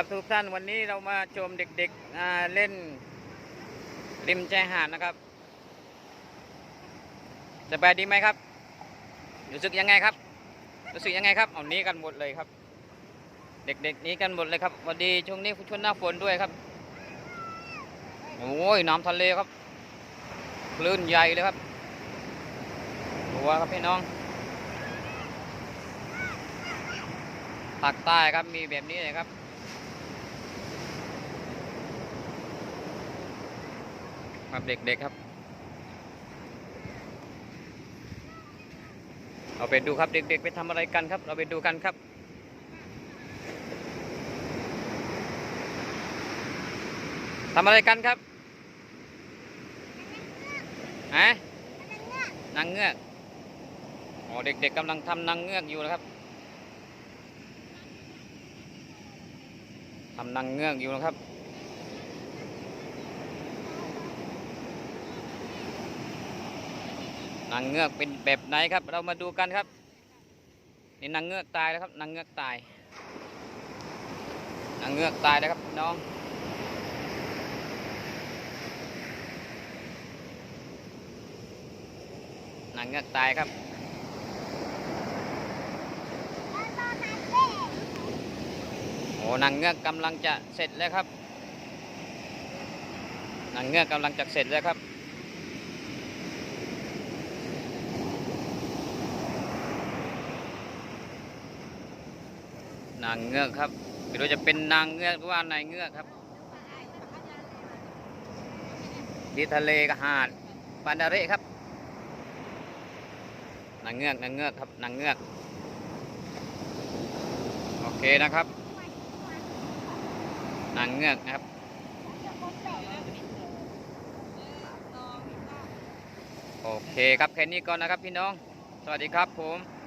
ครับทุกท่านวันนี้เรามาชมเด็กๆเล่นริมชายหาดนะครับสบายดีไหมครับ รู้สึกยังไงครับ รู้สึกยังไงครับเอานี้กันหมดเลยครับ เด็กๆนี้กันหมดเลยครับวันดีช่วงนี้ช่วงหน้าฝนด้วยครับโอ้ยน้ำทะเลครับคลื่นใหญ่เลยครับหัวครับพี่น้องภาคใต้ครับมีแบบนี้เลยครับ ครับเด็กๆครับ เราไปดูครับเด็กๆ ไปทำอะไรกันครับ เราไปดูกันครับทำอะไรกันครับฮะนางเงือกอ๋อเด็กๆกำลังทำนางเงือกอยู่นะครับทำนางเงือกอยู่นะครับ นางเงือกเป็นแบบไหนครับ เรามาดูกันครับนี่นางเงือกตายแล้วครับนางเงือกตายนางเงือกตายแล้วครับน้องนางเงือกตายครับโอ้นางเงือกกำลังจะเสร็จแล้วครับนางเงือกกำลังจะเสร็จแล้วครับ นางเงือกครับไม่รู้จะเป็นนางเงือกหรือว่านายเงือกครับ ที่ทะเลกหาดปานดาเรครับ นางเงือกนางเงือกครับนางเงือก โอเคนะครับ นางเงือกนะครับโอเคครับแค่นี้ก่อนนะครับพี่น้อง สวัสดีครับผม